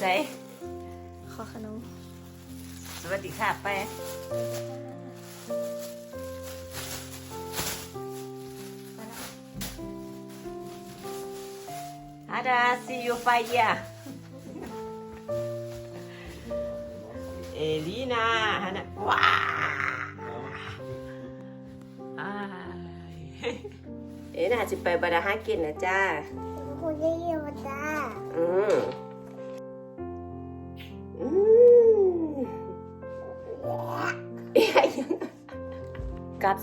ใส่ขอขนม สวัสดีค่ะไป Ada, see you fire. Elina, Hana. Wow. Ai. เอ็น่าจะไปบาดาหากินนะจ้าคุณยี่ยี่วจ้าอืม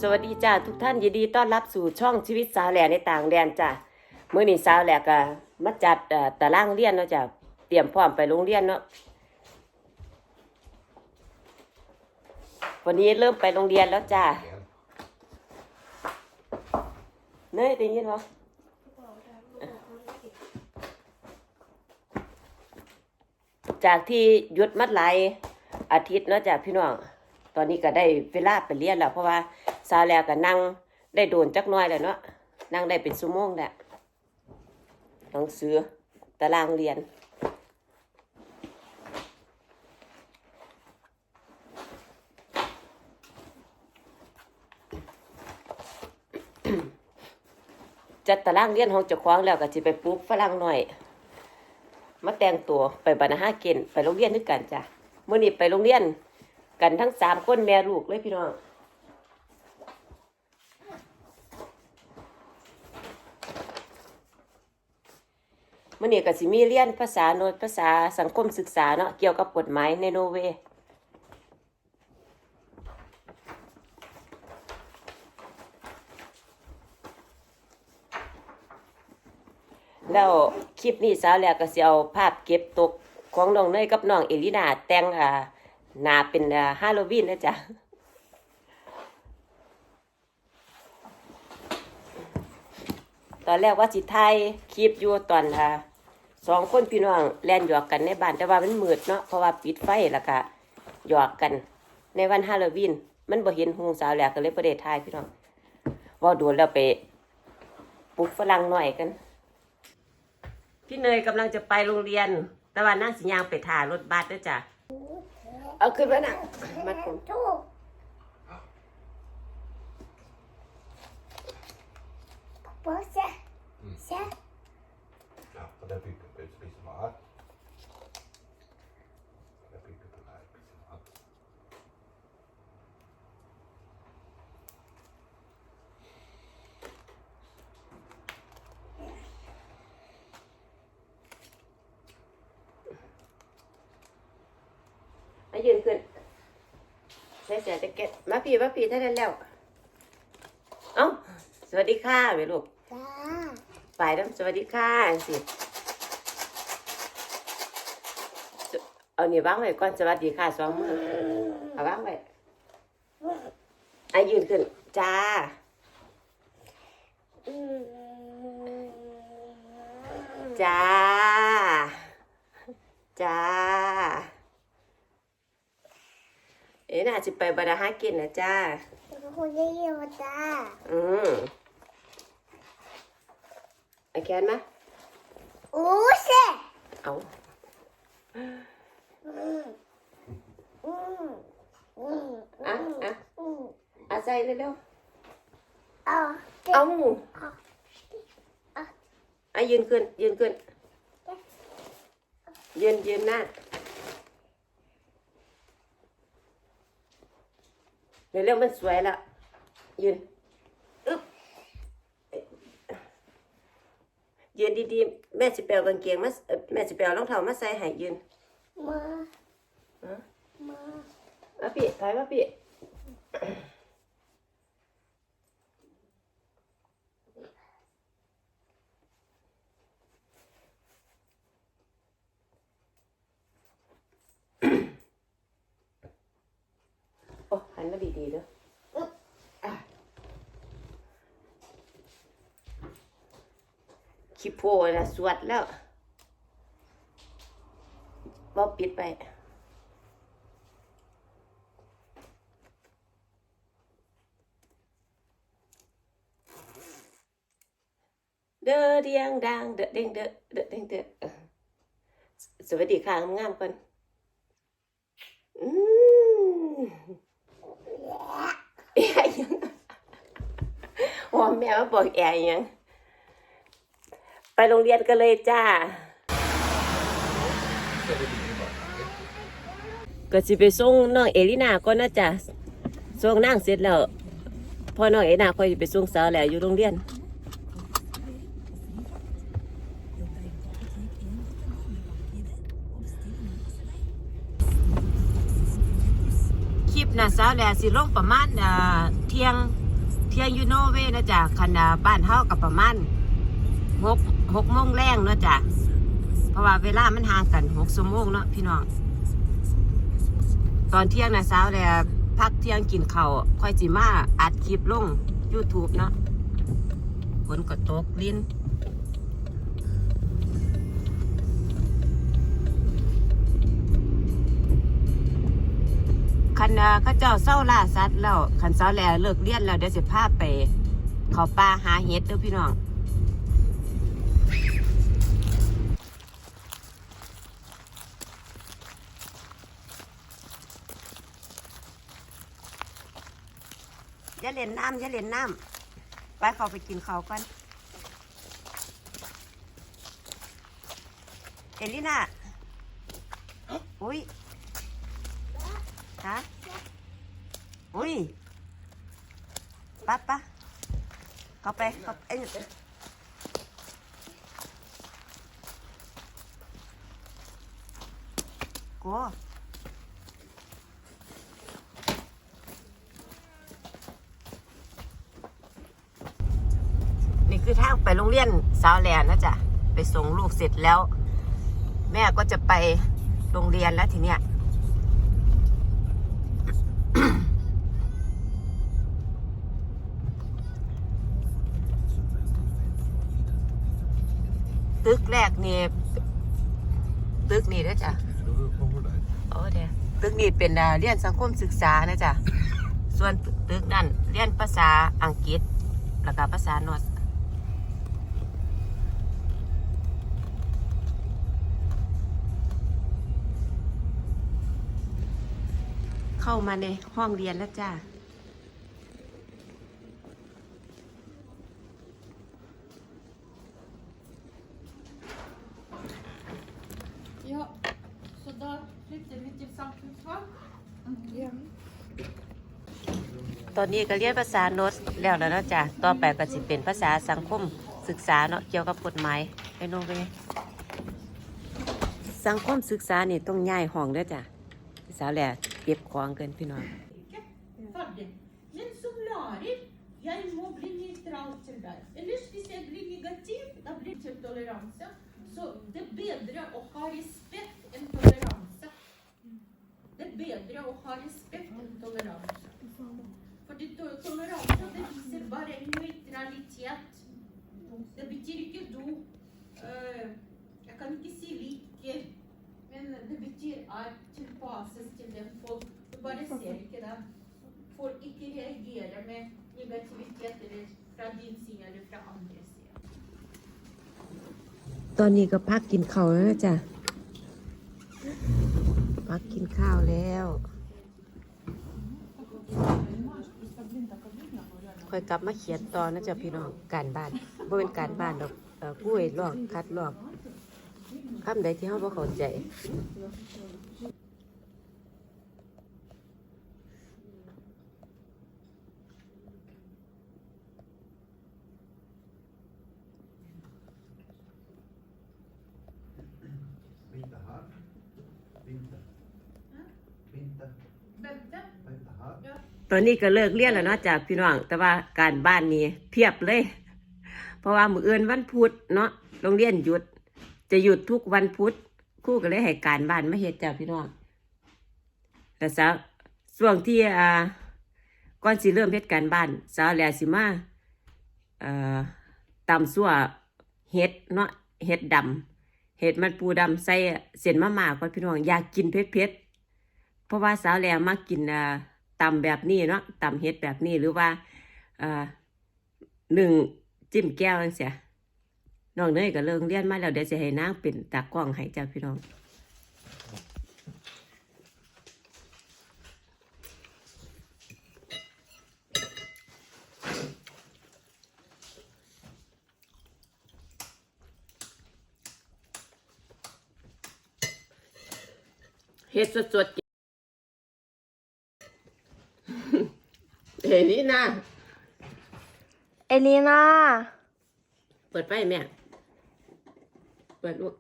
สวัสดีจ้าทุกท่านยินดีต้อนรับสู่ช่องชีวิตสาวแหล่ในต่างแดนจ้าเมื่อนี้สาวแหล่ก็มาจัดเอ่อตารางเรียนเนาะจ้ะเตรียมพร้อมไปโรงเรียนเนาะวันนี้เริ่มไปโรงเรียนแล้วจ้าเนยได้ยินปะจากที่หยุดมัดหลายอาทิตย์เนาะจาพี่น้องตอนนี้ก็ได้เวลาไปเรียนแล้วเพราะว่า ซาแล้วก็นั่งได้โดนจักน้อยแล้วเนาะนั่งได้เป็นชั่วโมงแหล้วหนังสือตารางเรียน จัดตารางเรียนของเจ้าของแล้วก็สิไปปลูกฝรั่งหน่อย มาแต่งตัวไปบรรณาเกณฑ์ไปโรงเรียนด้วยกันจ้ะเมื่อนี้ไปโรงเรียนกันทั้งสามคนแม่ลูกเลยพี่น้อง มื่อนี้ก็สิมีเรียนภาษาโนดภาษาสังคมศึกษาเนาะเกี่ยวกับกฎหมายในโนเวย์แล้วคลิปนี้สาวแหลกก็สิเอาภาพเก็บตกของน้องเนยกับน้องเอลินาแต่งอ่าหนาเป็นอ่าฮาโลวีนนะจ๊ะ ตอนแรกว่าสิไทยคลิปอยู่ตอนอ่าสองคนพี่น้องแล่นหยอกกันในบ้านแต่ว่ามันมืดเนาะเพราะว่าปิดไฟแล้วก็หยอกกัน ในวันฮาโลวีนมันบ่เห็นหงสาวแหลกก็เลยประเดทายพี่น้องเว่าโดนแล้วไปปลุกฝรั่งหน่อยกัน พี่เนยกำลังจะไปโรงเรียน แต่ว่านั่งสิยางไปถ่ายรถบัสด้วยจ้ะเอาขึ้นมาหนักมัดผม ทุกป๊อเซ่เซ่ Ja, och där bygger vi ett piece mat. Där bygger vi här ett piece mat. มายืนขึ้นใส่เสื้อแจ็คเก็ตมาพี่มาพี่ถ้าได้แล้วเอ้าสวัสดีค่ะเวยลูก จ้าไปแล้วสวัสดีค่ะอันสิเอานี่วางไว้ก่อนสวัสดีค่ะสองมือเอาวางไว้อายืนขึ้น จ้าอืมจ้า จ้า เอ๊ะน่าจะไปบาดาหากินนะจ้าคุณยี่ยี่วจ้า อืมไอาแขนมาอู้เซ่เอาอืมอืมอืมอะอะอืมอะใส่เร็วเอาๆเอาอะยืนขึ้นยืนขึ้นยืนยืนหน้าเร็วๆมันสวยแล้วยืน ยืนดีๆ แม่สิเปลกางเกงมาเอ่อแม่สิเปลรองเท้ามาใส่ให้ยืนมาฮะมา มาพี่ถอยมาพี่โอ้หันมาดีๆเด้ออึ๊บอะ คิโพนะสวดแล้วบ่ปิดไปเด้อเดียงดังเด้อเด้งเด้อเด้อเด้งเด้อสวัสดีค่ะงามๆก่อนอืมแอร์ยังหอมแม่มาบอกแอร์ยัง ไปโรงเรียนกันเลยจ้า ก็สิไปส่งน้องเอลินาก่อนนะจ๊ะส่งนางเสร็จแล้วพอน้องเอลินาค่อยไปส่งสาวแล้วอยู่โรงเรียนคลิปนะสาวแหล่สิลงประมาณเที่ยงเที่ยงยูโนเวนะจ๊ะคันบ้านเฮากับประมาณหก หกโมงแรงเนาะจ๊ะเพราะว่าเวลามันห่างกันหกชั่วโมงเนาะพี่น้อง ตอนเที่ยงนะสาวแหล่พักเที่ยงกินข้าวค่อยจิมาอัดคลิปลง YouTube เนาะฝนก็ตกลิ้นคันอ่าเขาเจ้าเศร้าล่าสัตว์แล้วคันเศร้าแล้วเลิกเรียนแล้วเดี๋ยวสิพาไป เขาป่าหาเห็ดเด้อพี่น้อง อย่าเล่นน้ำอย่าเล่นน้ำไปเขาไปกินเขาวกันเอลิน่าอุ้ยฮะอุ้ยปั๊บปะเขาไปเขาไปเอ้ยโก คือทางไปโรงเรียนสาวแลนนะจ๊ะไปส่งลูกเสร็จแล้ว แม่ก็จะไปโรงเรียนแล้วทีเนี้ยตึกแรกนี่ตึกนี่นะจ๊ะโอ้เดี๋ยวตึกนี่เป็นเรียนสังคมศึกษานะจ๊ะส่วนตึกนั่นเรียนภาษาอังกฤษแล้วก็ภาษานอส เข้ามาในห้องเรียนแล้วจ้า Ja, så då flyttar vi till samfundsfag. ตอนนี้ก็เรียนภาษาโนตแล้วแล้วเนาะจ้ะ ต่อไปก็สิเป็นภาษาสังคมศึกษาเนาะเกี่ยวกับกฎหมายไอ้โนเวสังคมศึกษานี่ต้องย้ายห้องเด้อจ้ะสาวแหล่ เก็บของเกินพี่น้อง Fadde. Men som lærer, jeg må bli nøytral til deg. Ellers hvis jeg blir negativ, da blir det til toleranse. Så det er bedre å ha respekt enn toleranse. Det er bedre å ha respekt enn toleranse. Fordi to- toleranse, det viser bare en nøytralitet. Det betyr ikke du øh, ser ikke dem. Får ikke reagere med negativitet eller fra din side eller fra andre side. ตอนนี้ก็พักกินข้าวแล้วนะจ้ะ พักกินข้าวแล้วค่อยกลับมาเขียนต่อนะจ๊ะพี่น้อง การบ้านบ่เป็นการบ้านดอกเอ่อผู้ให้ลอกคัดลอกคำใดที่เราบ่เข้าใจ ตอนนี้ก็เลิกเรียนแล้วเนาะจากพี่น้อง แต่ว่าการบ้านนี้เพียบเลย เพราะว่ามือเอื่นวันพุธเนาะโรงเรียนหยุด จะหยุดทุกวันพุธครู่ก็เลยให้การบ้านมาเฮ็ดจ้าพี่น้องแต่สาวช่วงที่อ่าก่อนสิเริ่มเฮ็ดการบ้าน สาวแลสิมาเอ่อตำซั่วเฮ็ดเนาะเฮ็ดดำเฮ็ดมันปูดำใส่เส้นมะม่าก่อนพี่น้องอยากกินเผ็ดๆเพราะว่าสาวแลมักกินอ่า ตำแบบนี้เนาะตำเฮ็ดแบบนี้หรือว่าหนึ่งจิ้มแก้วเสียน้องเนยก็เริงเรียนมาแล้วเดี๋ยวจะให้นางเป็นตากล้องให้เจ้าพี่น้องเฮ็ดสดๆ เฮ้ยนี่นะ เอลีนา เปิดไฟแม่ เปิดลูก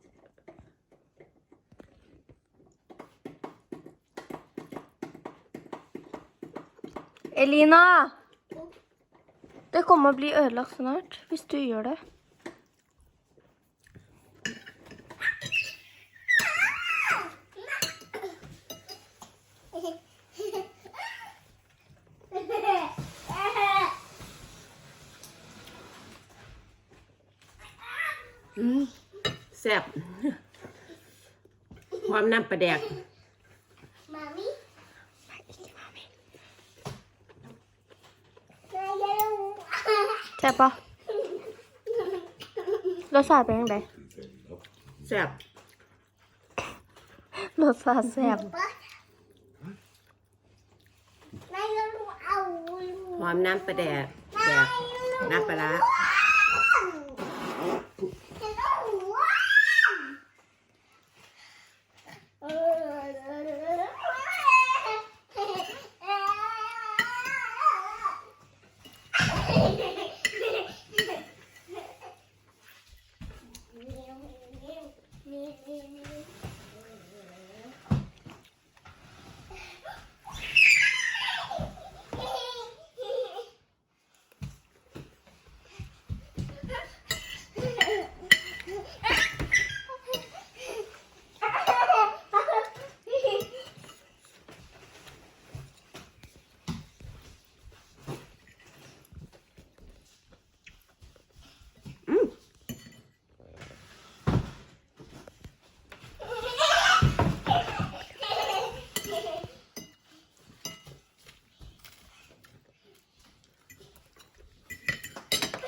Elina! Det kommer å bli ødelagt snart, hvis du gjør det. น้ำปลาแดก Mami? Nei, ikke mami. Nei, jeg er Se på. Lå sa jeg på en gang. แซ่บ Lå sa jeg se. Nei, jeg er หอมน้ำปลาแดกแดกน้ำปลาร้า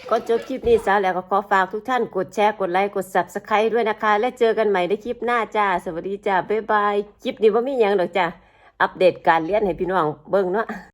ก็จบคลิปนี้สาวแล้วก็ขอฝากทุกท่านกดแชร์กดไลค์กด subscribe ด้วยนะคะ และเจอกันใหม่ในคลิปหน้าจ้า สวัสดีจ้า บ๊ายบาย คลิปนี้ว่ามีหยังหรอกจ้า อัปเดตการเรียนให้พี่น้องเบิ่งเนาะ